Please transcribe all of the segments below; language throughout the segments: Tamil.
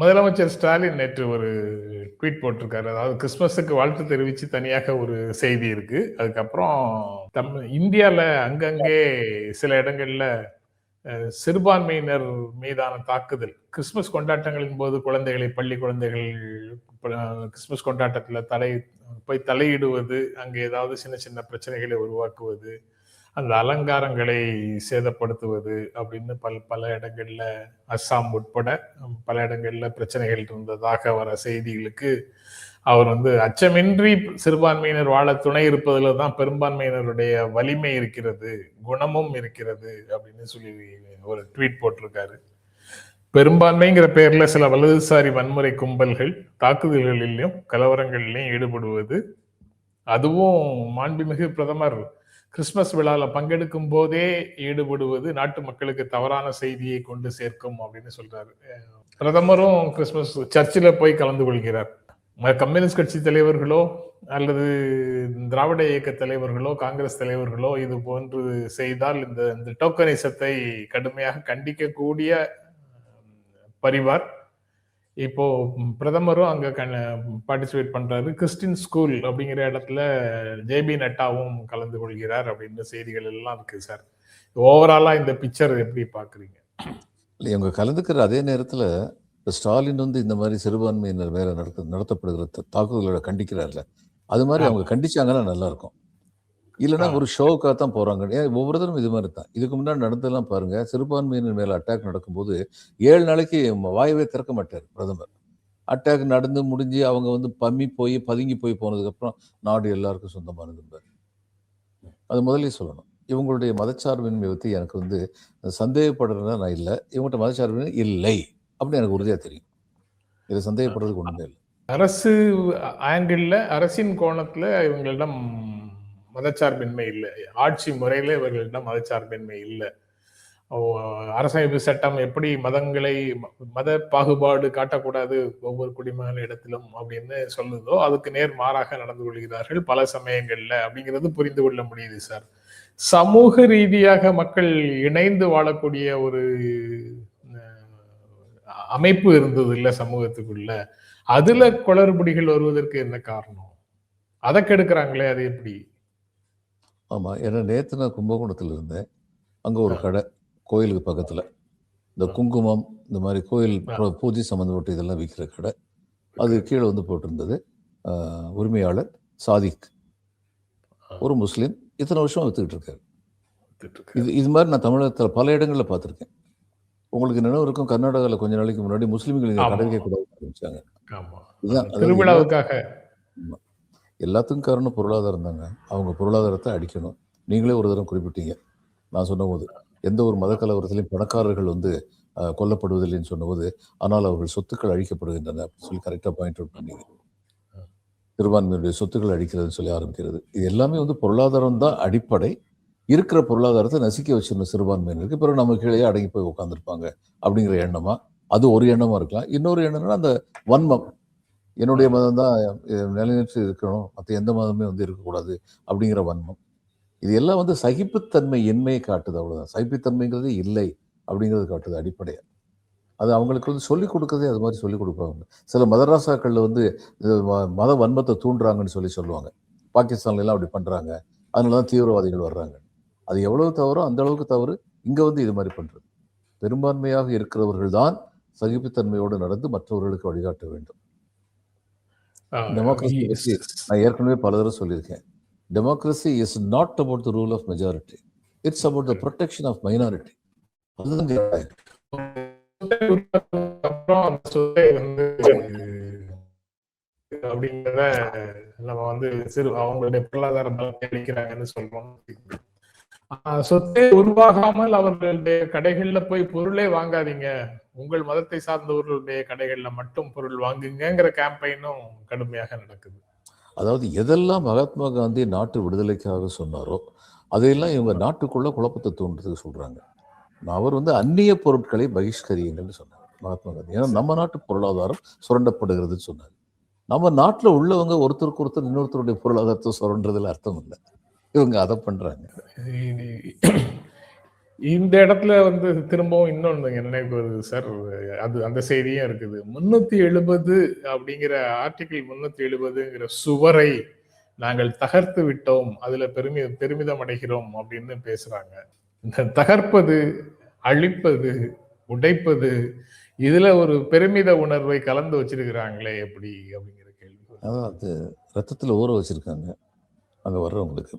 முதலமைச்சர் ஸ்டாலின் நேற்று ஒரு ட்வீட் போட்டிருக்காரு. அதாவது கிறிஸ்மஸுக்கு வாழ்த்து தெரிவித்து தனியாக ஒரு செய்தி இருக்கு. அதுக்கப்புறம் தம் இந்தியாவில் அங்கங்கே சில இடங்கள்ல சிறுபான்மையினர் மீதான தாக்குதல் கிறிஸ்மஸ் கொண்டாட்டங்களின் போது குழந்தைகளை பள்ளி குழந்தைகள் கிறிஸ்மஸ் கொண்டாட்டத்தில் தலை போய் தலையிடுவது அங்கே ஏதாவது சின்ன சின்ன பிரச்சனைகளை உருவாக்குவது அந்த அலங்காரங்களை சேதப்படுத்துவது அப்படின்னு பல் பல இடங்கள்ல அஸ்ஸாம் உட்பட பல இடங்கள்ல பிரச்சனைகள் இருந்ததாக வர செய்திகளுக்கு அவர் வந்து அச்சமின்றி சிறுபான்மையினர் வாழ துணை இருப்பதில் தான் பெரும்பான்மையினருடைய வலிமை இருக்கிறது குணமும் இருக்கிறது அப்படின்னு சொல்லி ஒரு ட்வீட் போட்டிருக்காரு. பெரும்பான்மைங்கிற பேர்ல சில வலதுசாரி வன்முறை கும்பல்கள் தாக்குதல்களிலும் கலவரங்களிலும் ஈடுபடுவது அதுவும் மாண்புமிகு பிரதமர் கிறிஸ்மஸ் விழாவில் பங்கெடுக்கும் போதே ஈடுபடுவது நாட்டு மக்களுக்கு தவறான செய்தியை கொண்டு சேர்க்கும் அப்படின்னு சொல்றாரு. பிரதமரும் கிறிஸ்மஸ் சர்ச்சில் போய் கலந்து கொள்கிறார். கம்யூனிஸ்ட் கட்சி தலைவர்களோ அல்லது திராவிட இயக்க தலைவர்களோ காங்கிரஸ் தலைவர்களோ இது போன்று செய்தால் இந்த இந்த டோக்கனிசத்தை கடுமையாக கண்டிக்கக்கூடிய பரிவார். இப்போ பிரதமரும் அங்க பார்ட்டிசிபேட் பண்றாரு. கிறிஸ்டின் ஸ்கூல் அப்படிங்கிற இடத்துல ஜேபி நட்டாவும் கலந்து கொள்கிறார் அப்படின்னு செய்திகள் எல்லாம் இருக்கு சார். ஓவராலா இந்த பிக்சர் எப்படி பாக்குறீங்க? இல்லை இவங்க கலந்துக்கிற அதே நேரத்தில் ஸ்டாலின் வந்து இந்த மாதிரி சிறுபான்மையினர் மேலே நடத்த நடத்தப்படுகிற தாக்குதல்களை கண்டிக்கிறார்ல. அது மாதிரி அவங்க கண்டிச்சாங்கன்னா நல்லா இருக்கும். இல்லைன்னா. ஒரு ஷோவுக்காக தான் போறாங்க. ஏன் ஒவ்வொருத்தரும் இது மாதிரி தான். இதுக்கு முன்னாடி நடந்ததெல்லாம் பாருங்க. சிறுபான்மையினர் மேல அட்டாக் நடக்கும்போது ஏழு நாளைக்கு வாயவே திறக்க மாட்டார் பிரதமர். அட்டாக் நடந்து முடிஞ்சு அவங்க வந்து பம்மி போய் பதுங்கி போய் போனதுக்கப்புறம் நாடு எல்லாருக்கும் சொந்தமானதும்பார் அது முதல்ல சொல்லணும். இவங்களுடைய மதச்சார்பின்மை பற்றி எனக்கு வந்து சந்தேகப்படுறதுனா நான் இல்லை. இவங்கள்ட்ட மதச்சார்பின்மை இல்லை அப்படின்னு எனக்கு உறுதியாக தெரியும். இதை சந்தேகப்படுறதுக்கு ஒன்றுமே இல்லை. அரசு ஆங்கிள் அரசின் கோணத்துல இவங்களிடம் மதச்சார்பின்மை இல்லை. ஆட்சி முறையில இவர்களிடம் மதச்சார்பின்மை இல்லை. அரசமைப்பு சட்டம் எப்படி மதங்களை ம- மத பாகுபாடு காட்டக்கூடாது ஒவ்வொரு குடிமகன் இடத்திலும் அப்படின்னு சொல்லுதோ அதுக்கு நேர் மாறாக நடந்து கொள்கிறார்கள் பல சமயங்கள்ல. அப்படிங்கிறது புரிந்து கொள்ள முடியுது சார். சமூக ரீதியாக மக்கள் இணைந்து வாழக்கூடிய ஒரு அமைப்பு இருந்தது இல்லை சமூகத்துக்குள்ள. அதுல குளறுபடிகள் வருவதற்கு என்ன காரணம்? அதை கெடுக்கிறாங்களே அது எப்படி? ஆமாம் ஏன்னா நேற்று நான் கும்பகோணத்தில் இருந்தேன். அங்கே ஒரு கடை கோயிலுக்கு பக்கத்தில். இந்த குங்குமம் இந்த மாதிரி கோயில் பூஜை சம்மந்தப்பட்ட இதெல்லாம் விற்கிற கடை. அது கீழே வந்து போட்டிருந்தது. உரிமையாளர் சாதிக். ஒரு முஸ்லீம். இத்தனை வருஷம் வித்துக்கிட்டு இருக்காரு. இது இது மாதிரி நான் தமிழகத்தில் பல இடங்களில் பார்த்துருக்கேன். உங்களுக்கு நினைவு இருக்கும் கர்நாடகாவில் கொஞ்ச நாளைக்கு முன்னாடி முஸ்லீம்கள் இங்கே ஆமா. கடை ஆரம்பிச்சாங்க இதுதான் திருவிழாவுக்காக. எல்லாத்துக்கும் காரணம் பொருளாதாரம் தாங்க. அவங்க பொருளாதாரத்தை அடிக்கணும். நீங்களே ஒரு தரம் குறிப்பிட்டீங்க. நான் சொன்னபோது எந்த ஒரு மத கலவரத்திலையும் பணக்காரர்கள் வந்து கொல்லப்படுவதில்லைன்னு சொன்னபோது ஆனால் அவர்கள் சொத்துக்கள் அழிக்கப்படுகின்றன அப்படின்னு சொல்லி கரெக்டாக பாயிண்ட் அவுட் பண்ணீங்க. சிறுபான்மையுடைய சொத்துக்கள் அழிக்கிறதுன்னு சொல்லி ஆரம்பிக்கிறது. இது எல்லாமே வந்து பொருளாதாரம் தான் அடிப்படை. இருக்கிற பொருளாதாரத்தை நசுக்க வச்சிருந்த சிறுபான்மையினருக்கு பிறகு நம்ம கீழே அடங்கி போய் உட்காந்துருப்பாங்க அப்படிங்கிற எண்ணமா அது ஒரு எண்ணமா இருக்கலாம். இன்னொரு எண்ணம்னா அந்த வன்மம். என்னுடைய மதம் தான் நிலைநிறுத்தி இருக்கணும். மற்ற எந்த மதமே வந்து இருக்கக்கூடாது அப்படிங்கிற வன்மம். இது எல்லாம் வந்து சகிப்புத்தன்மை இன்மையை காட்டுது அவ்வளோதான் சகிப்புத்தன்மைங்கிறது இல்லை அப்படிங்கிறது காட்டுது அடிப்படையாக அது அவங்களுக்கு வந்து சொல்லிக் கொடுக்கறதே அது மாதிரி சொல்லிக் கொடுப்பாங்க. சில மதராசாக்களில் வந்து இது ம- மத வன்மத்தை தூண்டுறாங்கன்னு சொல்லி சொல்லுவாங்க. பாகிஸ்தான்லாம் அப்படி பண்ணுறாங்க அதனால தான் தீவிரவாதிகள் வர்றாங்க. அது எவ்வளவு தவறோ அந்த அளவுக்கு தவறு. இங்கே வந்து இது மாதிரி பண்ணுறது பெரும்பான்மையாக இருக்கிறவர்கள் தான் சகிப்புத்தன்மையோடு நடந்து மற்றவர்களுக்கு வழிகாட்ட வேண்டும். பத்தி நான் ஏற்கனவே பல தடவை சொல்லியிருக்கேன். Democracy is not about the rule of majority it's about the protection of minority அப்படிங்கிறத நம்ம வந்து சிறு அவங்களுடைய பொருளாதார பலத்தை அளிக்கிறாங்கன்னு சொல்றோம். சொத்தை உருவாகாமல் அவர்களுடைய கடைகள்ல போய் பொருளே வாங்காதீங்க. உங்கள் மதத்தை சார்ந்தவர்களுடைய கடைகள்ல மட்டும் பொருள் வாங்குங்கங்கிற கேம்பெயினும் கடுமையாக நடக்குது. அதாவது எதெல்லாம் மகாத்மா காந்தி நாட்டு விடுதலைக்காக சொன்னாரோ அதையெல்லாம் இவங்க நாட்டுக்குள்ள குழப்பத்தை தூண்டுறதுக்கு சொல்றாங்க. அவர் வந்து அந்நிய பொருட்களை பகிஷ்கரியுங்கள்னு சொன்னார் மகாத்மா காந்தி. ஏன்னா நம்ம நாட்டு பொருளாதாரம் சுரண்டப்படுகிறதுன்னு சொன்னார். நம்ம நாட்டில் உள்ளவங்க ஒருத்தருக்கு ஒருத்தர் இன்னொருத்தருடைய பொருளாதாரத்தை சுரண்டுறதுல அர்த்தம் இல்லை. இவங்க அதை பண்றாங்க. இந்த இடத்துல வந்து திரும்பவும் இன்னொன்று நினைவு வருது சார். அது அந்த செய்தியும் இருக்குது. முன்னூத்தி எழுபது அப்படிங்கிற ஆர்டிகிள் முன்னூத்தி எழுபதுங்கிற சுவரை நாங்கள் தகர்த்து விட்டோம். அதுல பெருமி பெருமிதம் அடைகிறோம் அப்படின்னு பேசுறாங்க. இந்த தகர்ப்பது அழிப்பது உடைப்பது இதுல ஒரு பெருமித உணர்வை கலந்து வச்சிருக்கிறாங்களே எப்படி அப்படிங்கிற கேள்வி அதாவது அதான் அது ரத்தத்தில் ஊற வச்சிருக்காங்க. அங்கே வர்றவங்களுக்கு.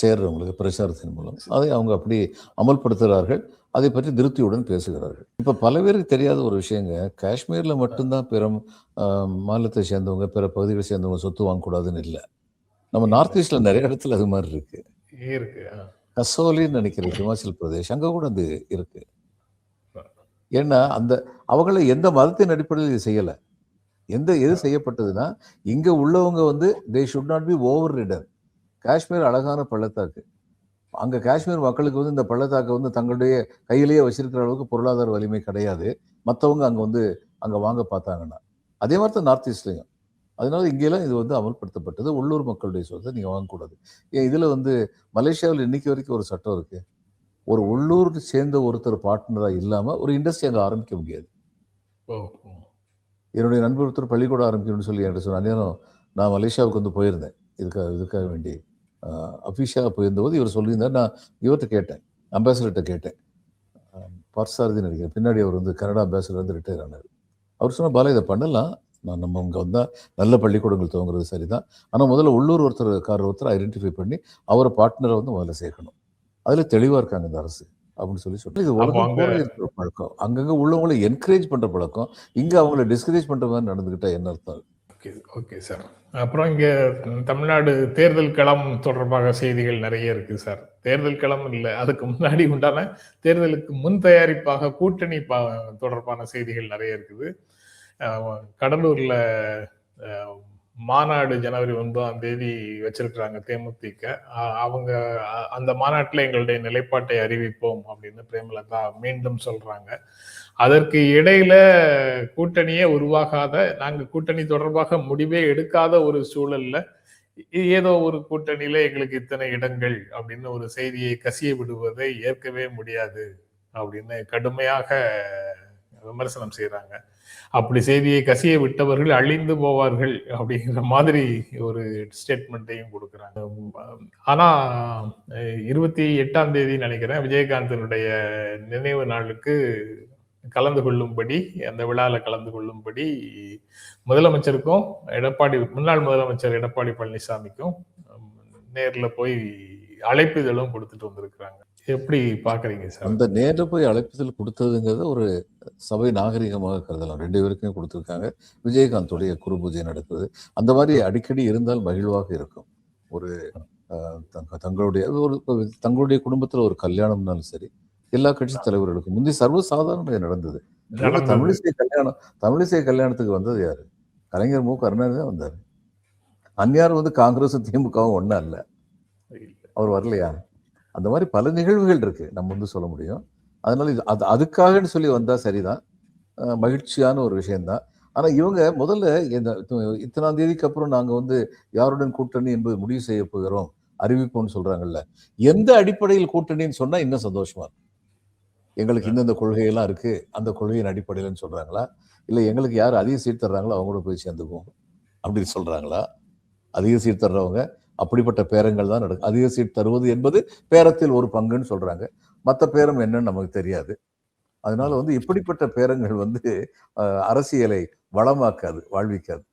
சேர்றவங்களுக்கு பிரச்சாரத்தின் மூலம். அதை அவங்க அப்படி அமல்படுத்துகிறார்கள். அதை பற்றி திருப்தியுடன் பேசுகிறார்கள். இப்போ பல பேருக்கு தெரியாத ஒரு விஷயங்க. காஷ்மீரில் மட்டும்தான் பிற மாநிலத்தை சேர்ந்தவங்க பிற பகுதிகளை சேர்ந்தவங்க சொத்து வாங்கக்கூடாதுன்னு இல்லை. நம்ம நார்த் ஈஸ்டில் நிறைய இடத்துல அது மாதிரி இருக்கு. கசோலின்னு நினைக்கிறேன் ஹிமாச்சல் பிரதேஷ் அங்கே கூட அது இருக்கு. ஏன்னா அந்த அவங்கள எந்த மதத்தின் அடிப்படையில் இது செய்யலை. எந்த எது செய்யப்பட்டதுன்னா இங்க உள்ளவங்க வந்து they should not be overridden Kashmir அழகான பள்ளத்தாக்கு. அங்க காஷ்மீர் மக்களுக்கு வந்து இந்த பள்ளத்தாக்கை வந்து தங்களுடைய கையிலேயே வச்சிருக்கிற அளவுக்கு பொருளாதார வலிமை கிடையாது. மற்றவங்க அங்க வந்து அங்க வாங்க பார்த்தாங்கன்னா. அதே மாதிரி தான் நார்த் ஈஸ்ட்லையும் அதனால இங்கெல்லாம் இது வந்து அமல்படுத்தப்பட்டது. உள்ளூர் மக்களுடைய சொத்தை நீங்க வாங்கக்கூடாது. ஏன் இதுல வந்து மலேசியாவில் இன்னைக்கு வரைக்கும் ஒரு சட்டம் இருக்கு. ஒரு உள்ளூர் சேர்ந்த ஒருத்தர் பார்ட்னரா இல்லாம ஒரு இண்டஸ்ட்ரி அங்க ஆரம்பிக்க முடியாது. என்னுடைய நண்பர் ஒருத்தர் பள்ளிக்கூடம் ஆரம்பிக்கணும்னு சொல்லி என்கிட்ட சொன்ன நான் மலேசியாவுக்கு வந்து போயிருந்தேன். இதுக்காக இதுக்காக வேண்டி. அஃபிஷியலாக போயிருந்தபோது இவர் சொல்லியிருந்தார் நான் இவர்கிட்ட கேட்டேன் அம்பாசிடர்கிட்ட கேட்டேன். பார்சாரதி நினைக்கிறேன். பின்னாடி அவர் வந்து கனடா அம்பாசிடர் வந்து ரிட்டையர் ஆனார். அவர் சொன்ன பாலா இதை பண்ணலாம். நான் நம்ம இங்கே வந்தால் நல்ல பள்ளிக்கூடங்கள் துவங்குறது சரிதான். ஆனால் முதல்ல உள்ளூர் ஒருத்தர் காரர் ஒருத்தர் ஐடென்டிஃபை பண்ணி அவரை பார்ட்னரை வந்து முதல்ல சேர்க்கணும். அதில் தெளிவாக இருக்காங்க இந்த அரசு அப்படின்னு சொல்லி சொல்லி இது உலகம் இருக்கிற பழக்கம். அங்கங்கே உள்ளவங்களை என்கரேஜ் பண்ணுற பழக்கம் இங்கே அவங்கள டிஸ்கரேஜ் பண்ணுற மாதிரி நடந்துக்கிட்டா என்ன அர்த்தம்? Okay okay sir. அப்புறம் இங்கே தமிழ்நாடு தேர்தல் களம் தொடர்பாக செய்திகள் நிறைய இருக்கு சார். தேர்தல் களம் இல்லை அதுக்கு முன்னாடி உண்டான தேர்தலுக்கு முன் தயாரிப்பாக கூட்டணி பா தொடர்பான செய்திகள் நிறைய இருக்குது. கடலூரில் கடலூர்ல மாநாடு ஜனவரி ஒன்பதாம் தேதி வச்சிருக்கிறாங்க தேமுதிக. அவங்க அந்த மாநாட்டில் எங்களுடைய நிலைப்பாட்டை அறிவிப்போம் அப்படின்னு பிரேமலதா மீண்டும் சொல்றாங்க. அதற்கு இடையில கூட்டணியே உருவாகாத நாங்கள் கூட்டணி தொடர்பாக முடிவே எடுக்காத ஒரு சூழல்ல ஏதோ ஒரு கூட்டணியில எங்களுக்கு இத்தனை இடங்கள் அப்படின்னு ஒரு செய்தியை கசிய விடுவதை ஏற்கவே முடியாது அப்படின்னு கடுமையாக விமர்சனம் செய்யறாங்க அப்படி செய்தியை கசிய விட்டவர்கள் அழிந்து போவார்கள் அப்படிங்கிற மாதிரி ஒரு ஸ்டேட்மெண்ட்டையும் கொடுக்குறாங்க. ஆனா இருபத்தி எட்டாம் தேதி நினைக்கிறேன் விஜயகாந்தனுடைய நினைவு நாளுக்கு கலந்து கொள்ளும்படி அந்த விழாவில் கலந்து கொள்ளும்படி முதலமைச்சருக்கும் எடப்பாடி முன்னாள் முதலமைச்சர் எடப்பாடி பழனிசாமிக்கும் நேரில் போய் அழைப்பிதழும் கொடுத்துட்டு வந்திருக்கிறாங்க. எப்படி பாக்குறீங்க சார்? அந்த நேரில் போய் அழைப்புதல் கொடுத்ததுங்கிறது ஒரு சபை நாகரிகமாக கருதலாம். ரெண்டு பேருக்குமே கொடுத்துருக்காங்க. விஜயகாந்தோடைய குரு பூஜை நடக்குது. அந்த மாதிரி அடிக்கடி இருந்தால் மகிழ்வாக இருக்கும். ஒரு தங்க- தங்களுடைய ஒரு தங்களுடைய குடும்பத்தில் ஒரு கல்யாணம்னாலும் சரி எல்லா கட்சி தலைவர்களுக்கும். முந்தைய சர்வசாதாரணம் இது நடந்தது. தமிழிசை கல்யாணம் தமிழிசை கல்யாணத்துக்கு வந்தது யாரு? கலைஞர் மு. கருணாநிதி தான் வந்தார். அந்நியார் வந்து காங்கிரஸும் திமுகவும் ஒன்றா இல்லை. அவர் வரலையா? அந்த மாதிரி பல நிகழ்வுகள் இருக்கு நம்ம வந்து சொல்ல முடியும். அதனால இது அது அதுக்காகன்னு சொல்லி வந்தா சரிதான். மகிழ்ச்சியான ஒரு விஷயம்தான். ஆனா இவங்க முதல்ல இத்தனாம் தேதிக்கு அப்புறம் நாங்க வந்து யாருடன் கூட்டணி என்பது முடிவு செய்ய போகிறோம் அறிவிப்போம்னு சொல்றாங்கல்ல. எந்த அடிப்படையில் கூட்டணின்னு சொன்னா இன்னும் சந்தோஷமா இருக்கும். எங்களுக்கு இந்தந்த கொள்கையெல்லாம் இருக்கு அந்த கொள்கையின் அடிப்படையிலன்னு சொல்றாங்களா? இல்ல எங்களுக்கு யார் அதிக சீட் தர்றாங்களோ அவங்க கூட போய் சேர்ந்துக்குவோம் அப்படின்னு சொல்றாங்களா? அதிக சீட் தர்றவங்க அப்படிப்பட்ட பேரங்கள் தான் நடக்கும் அதிக சீட் தருவது என்பது பேரத்தில் ஒரு பங்குன்னு சொல்றாங்க. மற்ற பேரம் என்னன்னு நமக்கு தெரியாது. அதனால வந்து இப்படிப்பட்ட பேரங்கள் வந்து அரசியலை வளமாக்காது வாழ்விக்காது.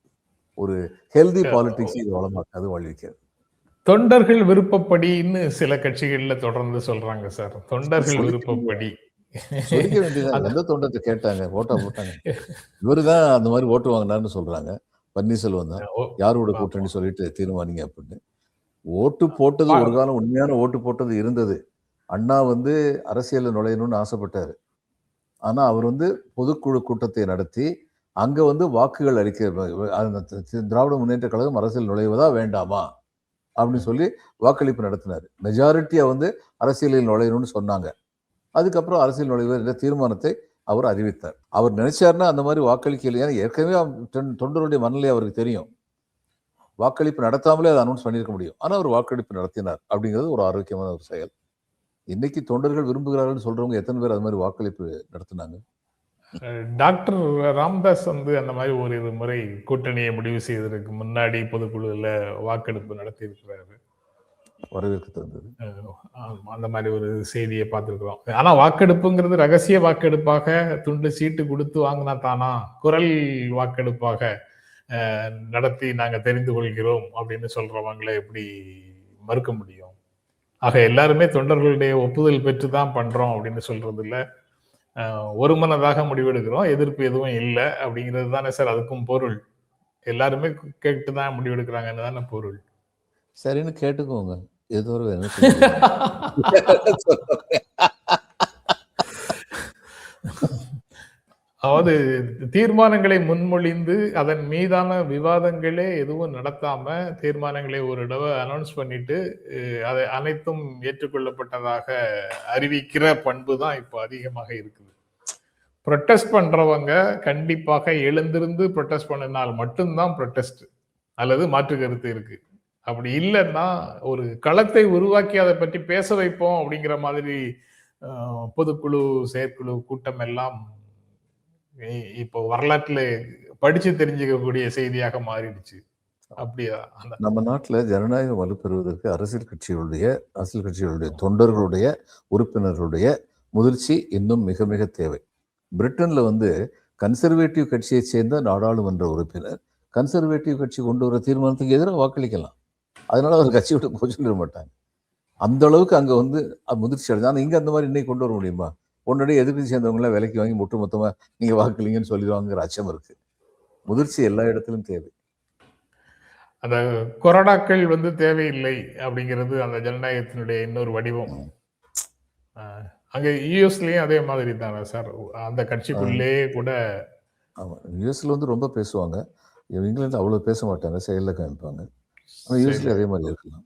ஒரு ஹெல்தி பாலிடிக்ஸ் இது வளமாக்காது வாழ்விக்காது. தொண்டர்கள் விருப்பப்படின்னு சில கட்சிகள்ல தொடர்ந்து சொல்றாங்க சார். தொண்டர்கள் விருப்பப்படி. சொல்லிக்க வேண்டியது எந்த தொண்டத்தை கேட்டாங்க? ஓட்டா போட்டாங்க. இவருதான் அந்த மாதிரி ஓட்டு வாங்கினாருன்னு சொல்றாங்க. பன்னீர்செல்வம் தான். யாரோட கூட்டணி சொல்லிட்டு தீர்மானிங்க அப்படின்னு. ஓட்டு போட்டது ஒரு காலம் உண்மையான ஓட்டு போட்டது இருந்தது. அண்ணா வந்து அரசியல்ல நுழையணும்னு ஆசைப்பட்டாரு. ஆனா அவர் வந்து பொதுக்குழு கூட்டத்தை நடத்தி அங்க வந்து வாக்குகள் அளிக்க திராவிட முன்னேற்ற கழகம் அரசியல் நுழைவதா வேண்டாமா? அப்படின்னு சொல்லி வாக்களிப்பு நடத்தினார். மெஜாரிட்டியா வந்து அரசியலில் நுழையணும்னு சொன்னாங்க. அதுக்கப்புறம் அரசியல் நுழைவு என்ற தீர்மானத்தை அவர் அறிவித்தார். அவர் நினைச்சாருன்னா அந்த மாதிரி வாக்களிக்க இல்லையா ஏற்கனவே தொண்டருடைய மனநிலை அவருக்கு தெரியும். வாக்களிப்பு நடத்தாமலே அதை அனௌன்ஸ் பண்ணியிருக்க முடியும். ஆனா அவர் வாக்களிப்பு நடத்தினார் அப்படிங்கிறது ஒரு ஆரோக்கியமான ஒரு செயல். இன்னைக்கு தொண்டர்கள் விரும்புகிறார்கள் சொல்றவங்க எத்தனை பேர் அது மாதிரி வாக்களிப்பு நடத்தினாங்க? டாக்டர் ராம்தாஸ் வந்து அந்த மாதிரி ஒரு முறை கூட்டணியை முடிவு செய்வதற்கு முன்னாடி பொதுக்குழுல வாக்கெடுப்பு நடத்தி இருக்கிறாரு வரவேற்க தந்தது. அந்த மாதிரி ஒரு செய்தியை பார்த்துருக்குறோம். ஆனா வாக்கெடுப்புங்கிறது ரகசிய வாக்கெடுப்பாக துண்டு சீட்டு கொடுத்து வாங்கினா தானா? குரல் வாக்கெடுப்பாக நடத்தி நாங்க தெரிந்து கொள்கிறோம் அப்படின்னு சொல்றவங்களை எப்படி மறுக்க முடியும்? ஆக எல்லாருமே தொண்டர்களுடைய ஒப்புதல் பெற்று தான் பண்றோம் அப்படின்னு சொல்றது இல்ல அஹ், ஒருமனதாக முடிவெடுக்கிறோம் எதிர்ப்பு எதுவும் இல்லை அப்படிங்கிறது தானே சார் அதுக்கும் பொருள். எல்லாருமே கேட்டு தான் முடிவெடுக்கிறாங்கன்னு தானே பொருள். சரின்னு கேட்டுக்கோங்க. ஏதோ ஒரு வேணும் அதாவது தீர்மானங்களை முன்மொழிந்து அதன் மீதான விவாதங்களே எதுவும் நடத்தாம தீர்மானங்களை ஒரு தடவை அனௌன்ஸ் பண்ணிட்டு அதை அனைத்தும் ஏற்றுக்கொள்ளப்பட்டதாக அறிவிக்கிற பண்பு தான் இப்போ அதிகமாக இருக்குது. ப்ரொட்டஸ்ட் பண்றவங்க கண்டிப்பாக எழுந்திருந்து ப்ரொட்டஸ்ட் பண்ணினால் மட்டும்தான் ப்ரொட்டஸ்ட் அல்லது மாற்று கருத்து இருக்கு. அப்படி இல்லைன்னா ஒரு களத்தை உருவாக்கி அதை பற்றி பேச வைப்போம் அப்படிங்கிற மாதிரி பொதுக்குழு செயற்குழு கூட்டம் எல்லாம் இப்போ வரலாற்றுல படிச்சு தெரிஞ்சுக்கக்கூடிய செய்தியாக மாறிடுச்சு. அப்படியா? அந்த நம்ம நாட்டில் ஜனநாயகம் வலுப்பெறுவதற்கு அரசியல் கட்சிகளுடைய அரசியல் கட்சிகளுடைய தொண்டர்களுடைய உறுப்பினர்களுடைய முதிர்ச்சி இன்னும் மிக மிக தேவை. பிரிட்டனில் வந்து கன்சர்வேட்டிவ் கட்சியை சேர்ந்த நாடாளுமன்ற உறுப்பினர் கன்சர்வேட்டிவ் கட்சி கொண்டு வர தீர்மானத்துக்கு எதிராக வாக்களிக்கலாம். அதனால அவர் கட்சி விட்டு சொல்லிட மாட்டாங்க. அந்த அளவுக்கு அங்க வந்து முதிர்ச்சி அடைஞ்சு ஆனா இங்க அந்த மாதிரி இன்னைக்கு கொண்டு வர முடியுமா? உடனே எதிர்ப்பு சேர்ந்தவங்களாம் விலைக்கு வாங்கி ஒட்டு மொத்தமா நீங்க வாக்களிங்கன்னு சொல்லிடுவாங்கிற அச்சம் இருக்கு. முதிர்ச்சி எல்லா இடத்திலும் தேவை. அந்த கொரோனாக்கள் வந்து தேவையில்லை அப்படிங்கிறது அந்த ஜனநாயகத்தினுடைய இன்னொரு வடிவம். அங்க யூஎஸ்லயும் அதே மாதிரி தானே சார்? அந்த கட்சிக்குள்ளேயே கூட ஆமா. யூஎஸ்ல வந்து ரொம்ப பேசுவாங்க. இங்கிலாந்து அவ்வளவு பேச மாட்டாங்க செயல்ல காமிப்பாங்க ஆனா யூஎஸ்ல அதே மாதிரி இருக்கலாம்.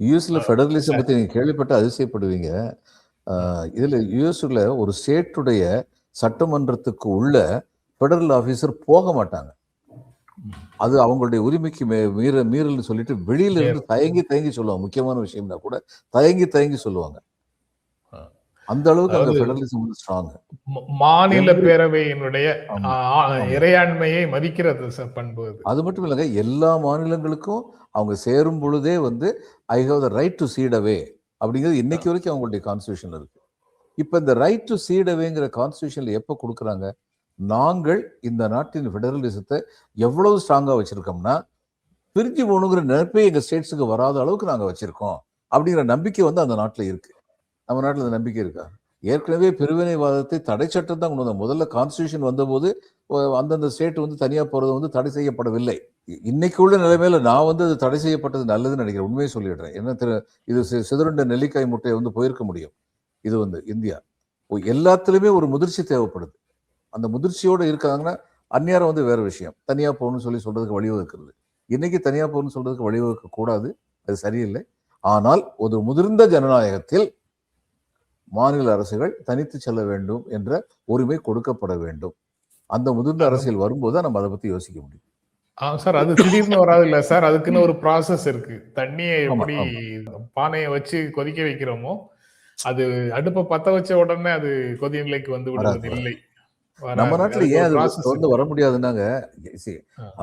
யூஎஸ்ல ஃபெடரலிசம் பத்தி நீங்க கேள்விப்பட்ட அதிசயப்படுவீங்க. இதுல யூஎஸ்ல ஒரு ஸ்டேட்டுடைய சட்டமன்றத்துக்கு உள்ள ஃபெடரல் ஆபீசர் போக மாட்டாங்க. அது அவங்களுடைய உரிமைக்கு மீற மீறல்னு சொல்லிட்டு வெளியில இருந்து தயங்கி தயங்கி சொல்லுவாங்க. முக்கியமான விஷயம்னா கூட தயங்கி தயங்கி சொல்லுவாங்க. அந்த அளவுக்கு அதாவது- ஃபெடரலிசம் ஸ்ட்ராங் ம- மாநில பேரவையினுடைய இறையாண்மையை மதிக்கிறது பண்பு அது. மட்டும் இல்லைங்க எல்லா மாநிலங்களுக்கும் அவங்க சேரும் பொழுதே வந்து I have the right to secede அப்படிங்கிறது இன்னைக்கு வரைக்கும் அவங்களுடைய கான்ஸ்டியூஷன் இருக்கு. இப்போ இந்த ரைட் டு சீடவேங்கிற கான்ஸ்டியூஷன்ல எப்போ கொடுக்குறாங்க? நாங்கள் இந்த நாட்டின் ஃபெடரலிசத்தை எவ்வளவு ஸ்ட்ராங்கா வச்சிருக்கோம்னா பிரிஞ்சு போகணுங்கிற நினைப்பே எங்க ஸ்டேட்ஸுக்கு வராத அளவுக்கு நாங்க வச்சிருக்கோம் அப்படிங்கிற நம்பிக்கை வந்து அந்த நாட்டுல இருக்கு. நம்ம நாட்டில் இந்த நம்பிக்கை இருக்கா? ஏற்கனவே பிரிவினைவாதத்தை தடை சட்டம் தான் கொண்டு வந்தாங்க. முதல்ல கான்ஸ்டியூஷன் வந்தபோது அந்தந்த ஸ்டேட் வந்து தனியாக போகிறது வந்து தடை செய்யப்படவில்லை. இன்னைக்கு உள்ள நிலைமையில நான் வந்து அது தடை செய்யப்பட்டது நல்லதுன்னு நினைக்கிறேன். உண்மையை சொல்லிடுறேன். என்ன இது சி- சிதறுண்ட நெல்லிக்காய் முட்டையை வந்து போயிருக்க முடியும். இது வந்து இந்தியா. ஓ, ஒரு முதிர்ச்சி தேவைப்படுது. அந்த முதிர்ச்சியோடு இருக்காங்கன்னா அந்நியாரம் வந்து வேற விஷயம். தனியாக போகணும்னு சொல்லி சொல்றதுக்கு வழிவகுக்கிறது இன்னைக்கு தனியாக போகணும்னு சொல்றதுக்கு வழிவகுக்க கூடாது அது சரியில்லை. ஆனால் ஒரு முதிர்ந்த ஜனநாயகத்தில் மாநில அரசுகள் தனித்து செல்ல வேண்டும் என்ற உரிமை கொடுக்கப்பட வேண்டும். அந்த முதிர்ந்த அரசியல் வரும்போது தான் நம்ம அதை பத்தி யோசிக்க முடியும். சார் அது திடீர்னு வராது இல்ல சார். அதுக்குன்னு ஒரு ப்ராசஸ் இருக்கு. தண்ணியை எப்படி பானையை வச்சு கொதிக்க வைக்கிறோமோ அது அடுப்பை பத்த வச்ச உடனே அது கொதிநிலைக்கு வந்து வராது, விடுவது இல்லை. நம்ம நாட்டுல ஏன் அது தொடர்ந்து வர முடியாதுன்னாங்க.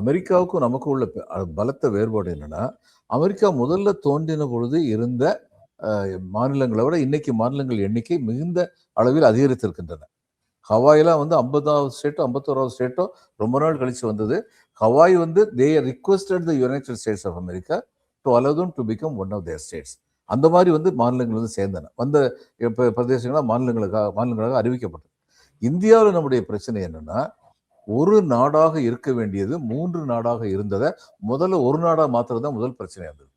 அமெரிக்காவுக்கும் நமக்கும் உள்ள பலத்த வேறுபாடு என்னன்னா அமெரிக்கா முதல்ல தோன்றின பொழுது இருந்த மாநிலங்களை விட இன்னைக்கு மாநிலங்கள் எண்ணிக்கை மிகுந்த அளவில் அதிகரித்திருக்கின்றன. ஹவாயெலாம் வந்து ஐம்பதாவது ஸ்டேட்டோ ஐம்பத்தோராவது ஸ்டேட்டோ ரொம்ப நாள் கழித்து வந்தது. ஹவாய் வந்து they requested the United States of America to allow them to become one of their states அந்த மாதிரி வந்து மாநிலங்கள் வந்து சேர்ந்தன. வந்த இப்போ பிரதேசங்களாக மாநிலங்களுக்காக மாநிலங்களாக அறிவிக்கப்பட்டது. இந்தியாவில் நம்முடைய பிரச்சனை என்னன்னா ஒரு நாடாக இருக்க வேண்டியது மூன்று நாடாக இருந்ததை முதல்ல ஒரு நாடாக மாத்துறது தான் முதல் பிரச்சனையாக இருந்தது.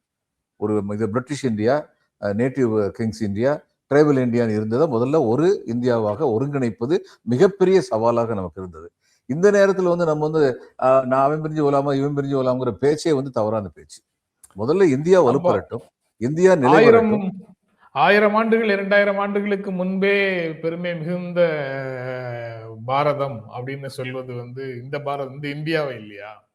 ஒரு இது British India native kings India tribal இந்தியான்னு இருந்ததை முதல்ல ஒரு இந்தியாவாக ஒருங்கிணைப்பது மிகப்பெரிய சவாலாக நமக்கு இருந்தது. இந்த நேரத்தில் வந்து நம்ம வந்து நான் அவன் பிரிஞ்சு போலாமா இவன் பிரிஞ்சு போலாங்கிற பேச்சே வந்து தவறான பேச்சு. முதல்ல இந்தியா வலுப்பெறட்டும். இந்தியா ஆயிரம். ஆயிரம் ஆண்டுகள் இரண்டாயிரம் ஆண்டுகளுக்கு முன்பே பெருமை மிகுந்த பாரதம் அப்படின்னு சொல்வது வந்து இந்த பாரதம் இந்த இந்தியாவை இல்லையா?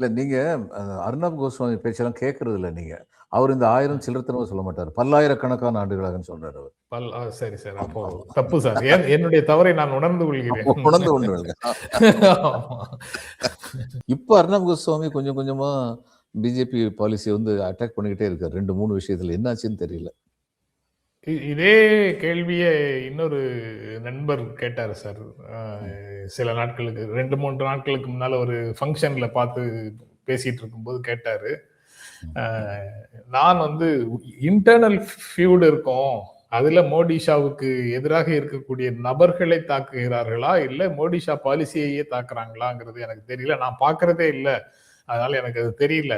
இல்ல நீங்க அஹ், அர்ணப் கோஸ்வாமி பேச்செல்லாம் கேட்கறது இல்ல நீங்க. அவர் இந்த ஆயிரம் சில்லறத்தனமா சொல்ல மாட்டார். பல்லாயிரக்கணக்கான ஆண்டுகளாகன்னு சொல்றாரு அவர். பல் சரி சார். அப்போ தப்பு சார். என்னுடைய தவறை நான் உணர்ந்து கொள்கிறேன். உணர்ந்து கொண்டு இப்ப அர்ணப் கோஸ்வாமி கொஞ்சம் கொஞ்சமா பிஜேபி பாலிசி வந்து அட்டாக் பண்ணிக்கிட்டே இருக்காரு. ரெண்டு மூணு விஷயத்துல என்னாச்சுன்னு தெரியல. இதே கேள்வியை இன்னொரு நண்பர் கேட்டார் சார். சில நாட்களுக்கு ரெண்டு மூன்று நாட்களுக்கு முன்னால் ஒரு ஃபங்க்ஷனில் பார்த்து பேசிகிட்டு இருக்கும்போது கேட்டார். நான் வந்து இன்டர்னல் ஃபியூடு இருக்கும். அதில் மோடிஷாவுக்கு எதிராக இருக்கக்கூடிய நபர்களை தாக்குகிறார்களா? இல்லை மோடிஷா பாலிசியையே தாக்குறாங்களாங்கிறது எனக்கு தெரியல. நான் பார்க்குறதே இல்லை. அதனால எனக்கு அது தெரியல.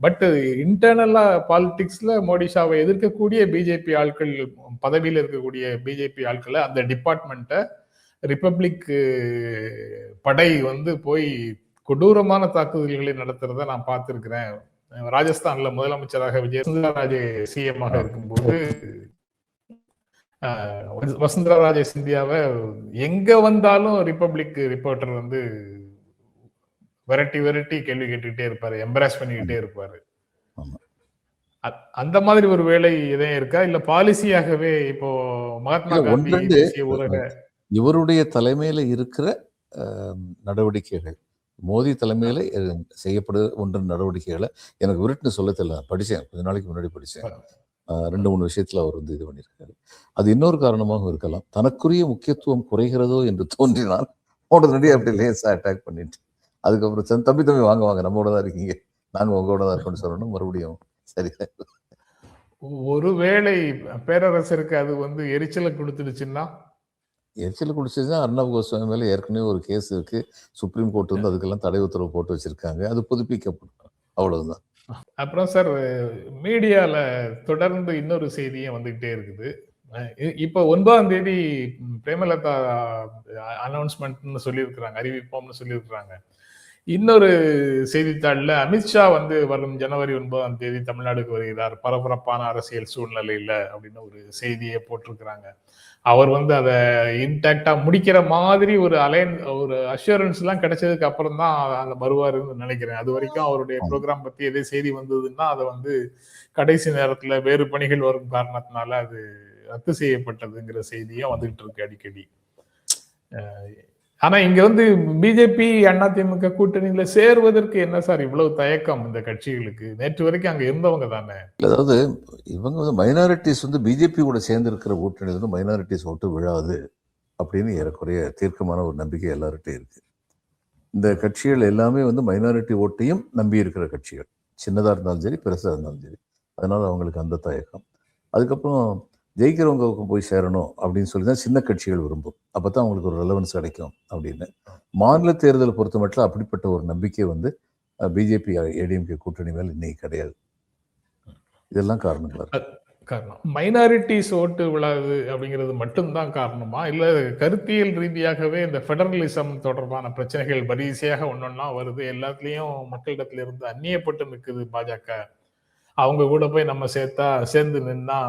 பட் இன்டர்னலா பாலிடிக்ஸ்ல மோடி ஷாவை எதிர்க்கக்கூடிய பிஜேபி ஆட்கள் பதவியில் இருக்கக்கூடிய பிஜேபி ஆட்களை அந்த டிபார்ட்மெண்ட்டை ரிப்பப்ளிக் படை வந்து போய் கொடூரமான தாக்குதல்களை நடத்துறத நான் பார்த்துருக்கிறேன். ராஜஸ்தான்ல முதலமைச்சராக விஜய் வசுந்தரா ராஜே சிஎம் ஆக இருக்கும்போது வசுந்தரா ராஜே சிந்தியாவை எங்க வந்தாலும் ரிப்பப்ளிக் ரிப்போர்ட்டர் வந்து விரட்டி விரட்டி கேள்வி கேட்டுக்கிட்டே இருப்பாரு எம்பராஸ் பண்ணிக்கிட்டே இருப்பாரு. அந்த மாதிரி ஒரு வேலை எதையும் இருக்கா? இல்ல பாலிசியாகவே இப்போ மகாத்மா காந்தி ஊரக இவருடைய தலைமையில இருக்கிற நடவடிக்கைகள். மோடி தலைமையில செய்யப்படு ஒன்ற நடவடிக்கைகளை எனக்கு விருட்டுன்னு சொல்ல தெரியல. படிச்சேன் கொஞ்ச நாளைக்கு முன்னாடி படிச்சேன். அஹ், ரெண்டு மூணு விஷயத்துல அவர் வந்து இது பண்ணியிருக்காரு. அது இன்னொரு காரணமாகவும் இருக்கலாம். தனக்குரிய முக்கியத்துவம் குறைகிறதோ என்று தோன்றினால் உடனடியே அப்படி லேசா அட்டாக் பண்ணிட்டு அதுக்கப்புறம் சரி, தம்பி தம்பி வாங்க வாங்க நம்மோட தான் இருக்கீங்க நாங்க உங்களோட தான் இருக்கோம்னு சொல்லணும் மறுபடியும் சரி ஒருவேளை பேரரசருக்கு அது வந்து எரிச்சலை கொடுத்துடுச்சுன்னா எரிச்சல் குடிச்சதுதான் அர்ணப் கோஸ்வாமி மேல ஏற்கனவே ஒரு கேஸ் இருக்கு சுப்ரீம் கோர்ட் வந்து அதுக்கெல்லாம் தடை உத்தரவு போட்டு வச்சிருக்காங்க அது புதுப்பிக்கப்படும் அவ்வளவுதான் அப்புறம் சார் மீடியால தொடர்ந்து இன்னொரு செய்தியும் வந்துகிட்டே இருக்குது இப்போ ஒன்பதாம் தேதி பிரேமலதா அனௌன்ஸ்மெண்ட்னு சொல்லியிருக்கிறாங்க அறிவிப்போம்னு சொல்லியிருக்கிறாங்க இன்னொரு செய்தித்தாள்ல அமித்ஷா வந்து வரும் ஜனவரி ஒன்பதாம் தேதி தமிழ்நாடுக்கு வருகிறார். பரபரப்பான அரசியல் சூழ்நிலையில அப்படின்னு ஒரு செய்தியை போட்டிருக்கிறாங்க. அவர் வந்து அதை இன்டாக்டா முடிக்கிற மாதிரி ஒரு அலைன் ஒரு அஷூரன்ஸ் எல்லாம் கிடைச்சதுக்கு அப்புறம் தான் அந்த வருவாருன்னு நினைக்கிறேன். அது வரைக்கும் அவருடைய ப்ரோக்ராம் பத்தி எதே செய்தி வந்ததுன்னா அதை வந்து கடைசி நேரத்துல வேறு பணிகள் வரும் காரணத்தினால அது ரத்து செய்யப்பட்டதுங்கிற செய்தியும் வந்துகிட்டு இருக்கு அடிக்கடி. ஆனா இங்க வந்து பிஜேபி அண்ணா திமுக கூட்டணியில சேருவதற்கு என்ன சார் இவ்வளவு தயக்கம் இந்த கட்சிகளுக்கு? நேற்று வரைக்கும் அங்க இருந்தவங்க தானே. அதாவது இவங்க வந்து மைனாரிட்டிஸ் வந்து பிஜேபி கூட சேர்ந்து இருக்கிற கூட்டணியில வந்து மைனாரிட்டிஸ் ஓட்டு விழாது அப்படின்னு ஏறக்குறைய தீர்க்கமான ஒரு நம்பிக்கை எல்லார்ட்டையும் இருக்கு. இந்த கட்சிகள் எல்லாமே வந்து மைனாரிட்டி ஓட்டையும் நம்பி இருக்கிற கட்சிகள். சின்னதாக இருந்தாலும் சரி பெருசாக இருந்தாலும் சரி. அதனால அவங்களுக்கு அந்த தயக்கம். அதுக்கப்புறம் ஜெயிக்கிறவங்களுக்கு போய் சேரணும் அப்படின்னு சொல்லி தான் சின்ன கட்சிகள் விரும்பும். அப்போ தான் அவங்களுக்கு ஒரு ரெலவன்ஸ் கிடைக்கும் அப்படின்னு. மாநில தேர்தலை பொறுத்த மட்டும் அப்படிப்பட்ட ஒரு நம்பிக்கை வந்து பிஜேபி ஏடிஎம்கே கூட்டணி மேல் இன்னைக்கு கிடையாது. இதெல்லாம் காரணங்களா காரணம். மைனாரிட்டிஸ் ஓட்டு விழாது அப்படிங்கிறது மட்டும்தான் காரணமா? இல்ல கருத்தியல் ரீதியாகவே இந்த ஃபெடரலிசம் தொடர்பான பிரச்சனைகள் வரிசையாக ஒன்னொன்னா வருது. எல்லாத்துலயும் மக்களிடத்துல இருந்து அந்நியப்பட்டு நிற்குது பாஜக. அவங்க கூட போய் நம்ம சேர்த்தா சேர்ந்து நின்னா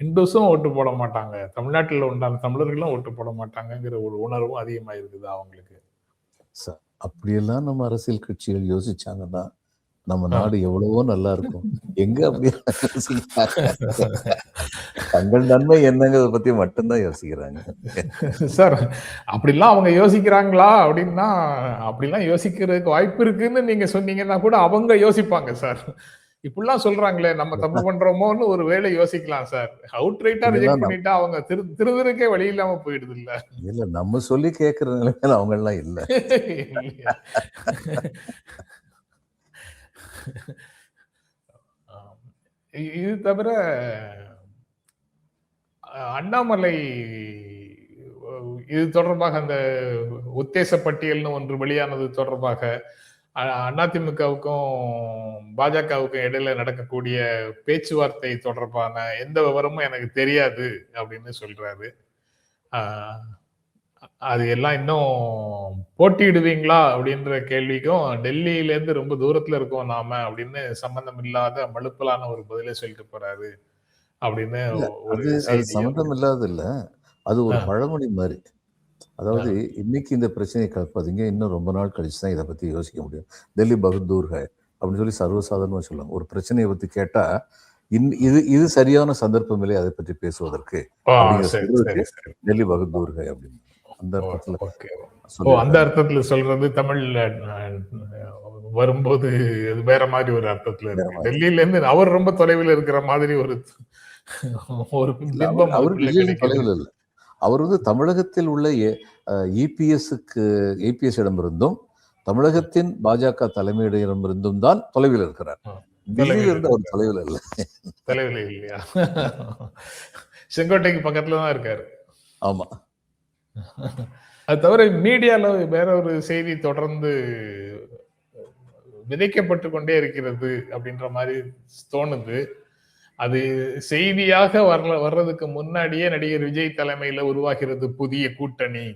ஹிந்துஸும் ஓட்டு போட மாட்டாங்க. தமிழ்நாட்டில் உண்டான தமிழர்களும் ஓட்டு போட மாட்டாங்கங்கிற ஒரு உணர்வும் அதிகமா இருக்குது அவங்களுக்கு. ச- அப்படியெல்லாம் நம்ம அரசியல் கட்சிகள் யோசிச்சாங்கன்னா நம்ம நாடு எவ்வளவோ நல்லா இருக்கும். எங்க அப்படி? தங்கள் நன்மை என்னங்கிறத பத்தி மட்டும்தான் யோசிக்கிறாங்க. சார் அப்படிலாம் அவங்க யோசிக்கிறாங்களா அப்படின்னா அப்படிலாம் யோசிக்கிறதுக்கு வாய்ப்பு இருக்குன்னு நீங்க சொன்னீங்கன்னா கூட அவங்க யோசிப்பாங்க சார். இப்படிலாம் சொல்றாங்களே நம்ம தப்பு பண்றோமோன்னு ஒரு வேளை யோசிக்கலாம் சார். அவுட் ரைட்டா ரிஜெக்ட் பண்ணிட்டா அவங்க திரு திருவருக்கே வழி இல்லாம போயிடுது இல்ல இல்ல நம்ம சொல்லி கேட்கற நிலைமையில அவங்க எல்லாம் இல்ல இது தவிர அண்ணாமலை இது தொடர்பாக அந்த உத்தேச பட்டியல்னு ஒன்று வெளியானது தொடர்பாக அதிமுகவுக்கும் பாஜகவுக்கும் இடையில நடக்கக்கூடிய பேச்சுவார்த்தை தொடர்பான எந்த விவரமும் எனக்கு தெரியாது அப்படின்னு சொல்றாரு. அது எல்லாம் இன்னும் போட்டியிடுவீங்களா அப்படின்ற கேள்விக்கும் டெல்லியில இருந்து ரொம்ப தூரத்துல இருக்கோம் நாம அப்படின்னு சம்பந்தம் இல்லாத மழுப்பலான ஒரு பதிலை சொல்லிட்டு போறாரு அப்படின்னு சம்மந்தம் இல்லாத இல்ல. அது ஒரு. பழமொழி மாதிரி. அதாவது இன்னைக்கு இந்த பிரச்சனையை கலப்பாதீங்க. இன்னும் ரொம்ப நாள் கழிச்சு தான் இதை பத்தி யோசிக்க முடியும். டெல்லி பகதூர் ஹை அப்படின்னு சொல்லி சர்வசாதாரணமா சொல்லுவாங்க. ஒரு பிரச்சனையை பத்தி கேட்டா இன் இது இது சரியான சந்தர்ப்பம் இல்லை அதை பற்றி பேசுவதற்கு டெல்லி பகதூர் ஹை அப்படின்னு. அந்த அர்த்தத்துல அந்த அர்த்தத்துல சொல்றது தமிழ்ல வரும்போது அது வேற மாதிரி ஒரு அர்த்தத்துல இருக்கு. டெல்லியில இருந்து அவர் ரொம்ப தொலைவில் இருக்கிற மாதிரி ஒரு ஒரு பிம்பம் அவர் அவருக்குள்ள டெல்லியில் கிடைக்குது. தொலைவில் இல்லை. அவர் வந்து தமிழகத்தில் உள்ள இபிஎஸ்க்கு ஏபிஎஸ் இடமிருந்தும் தமிழகத்தின் பாஜக தலைமையிடமிருந்தும் தான் தொலைவில் இருக்கிறார். ஆ, டெல்லியில தொலைவில் இருந்து அவர் தொலைவில் இல்லை. தொலைவில் இல்லையா? செங்கோட்டைக்கு பக்கத்துல தான் இருக்காரு. ஆமா. அது தவிர மீடியால வேற ஒரு செய்தி தொடர்ந்து விதைக்கப்பட்டு கொண்டே இருக்கிறது அப்படின்ற மாதிரி தோணுது. அது செய்தியாக வரல வர்றதுக்கு முன்னாடியே நடிகர் விஜய் தலைமையில உருவாகிறது புதிய கூட்டணி.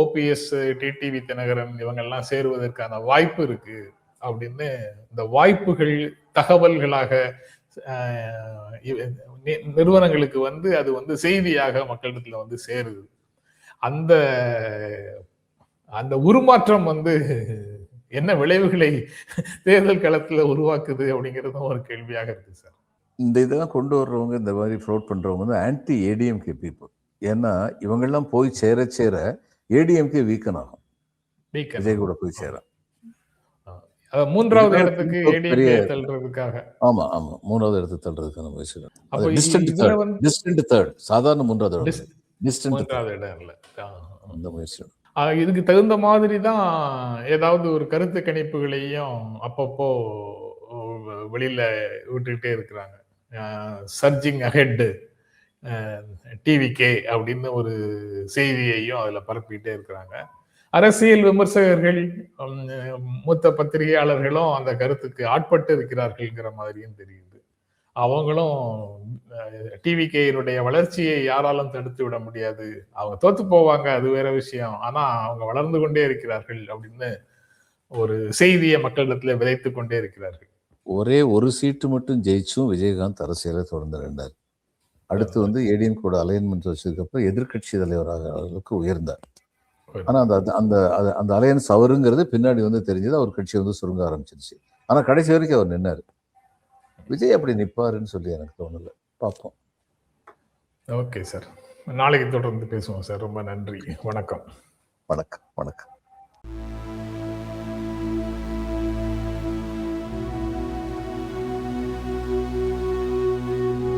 ஓபிஎஸ் டிடிவி தினகரன் இவங்கெல்லாம் சேருவதற்கான வாய்ப்பு இருக்கு அப்படின்னு இந்த வாய்ப்புகள் தகவல்களாக நிறுவனங்களுக்கு வந்து அது வந்து செய்தியாக மக்களிடத்துல வந்து சேருது. அந்த அந்த உருமாற்றம் வந்து என்ன விளைவுகளை தேர்தல் களத்துல உருவாக்குது அப்படிங்கிறதும் ஒரு கேள்வியாக இருக்கு சார். இந்த இதெல்லாம் கொண்டு வர்றவங்க இந்த மாதிரி ஃப்ளோட் பண்றவங்க வந்து ஆன்டி ஏடிஎம்கே பீப்புள் ஏன்னா இவங்கெல்லாம் போய் சேர சேர ஏடிஎம்கே வீக்கன் ஆகும். விஜய் கூட போய் சேர. அஹ் மூன்றாவது இடத்துக்கு பெரிய தள்ளுறதுக்காக. ஆமா ஆமா. மூணாவது இடத்துக்கு தள்ளுறதுக்கான முயற்சி அப்போ டிஸ்டன்ட் தேர்ட் வந்து டிஸ்டன்ட் தேர்ட் சாதாரண மூன்றாவது இடம் டிஸ்டன்ட் மூன்றாவது இடம் இல்ல. ஆஹ். அந்த முயற்சி இதுக்கு தகுந்த மாதிரி தான் ஏதாவது ஒரு கருத்து கணிப்புகளையும் அப்பப்போ வெளியில விட்டுக்கிட்டே இருக்கிறாங்க. சர்ஜிங் அஹெட்டு டிவிகே அப்படின்னு ஒரு செய்தியையும் அதில் பரப்பிக்கிட்டே இருக்கிறாங்க. அரசியல் விமர்சகர்கள் மூத்த பத்திரிகையாளர்களும் அந்த கருத்துக்கு ஆட்பட்டு இருக்கிறார்கள்ங்கிற மாதிரியும் தெரியுது. அவங்களும் டிவிகேயினுடைய வளர்ச்சியை யாராலும் தடுத்து விட முடியாது. அவங்க தோத்து போவாங்க அது வேற விஷயம். ஆனா அவங்க வளர்ந்து கொண்டே இருக்கிறார்கள் அப்படின்னு ஒரு செய்தியை மக்களிடத்துல விதைத்து கொண்டே இருக்கிறார்கள். ஒரே ஒரு சீட்டு மட்டும் ஜெயிச்சும் விஜயகாந்த் அரசியலை தொடர்ந்து நின்றார் அடுத்து வந்து ஏடிஎம் கூட அலைன்மெண்ட் வச்சதுக்கப்புறம் எதிர்க்கட்சி தலைவராக அளவுக்கு உயர்ந்தார். ஆனா அந்த அந்த- அந்த அலையன்ஸ் அவருங்கிறது பின்னாடி வந்து தெரிஞ்சது அவர் கட்சி வந்து சுருங்க ஆரம்பிச்சிருச்சு. ஆனா கடைசி வரைக்கும் அவர் நின்னாரு. விஜய் அப்படி நிப்பாருன்னு சொல்லி எனக்கு தோணல. பார்ப்போம். ஓகே சார் நாளைக்கு தொடர்ந்து பேசுவோம் சார் ரொம்ப நன்றி. வணக்கம். வணக்கம் வணக்கம்.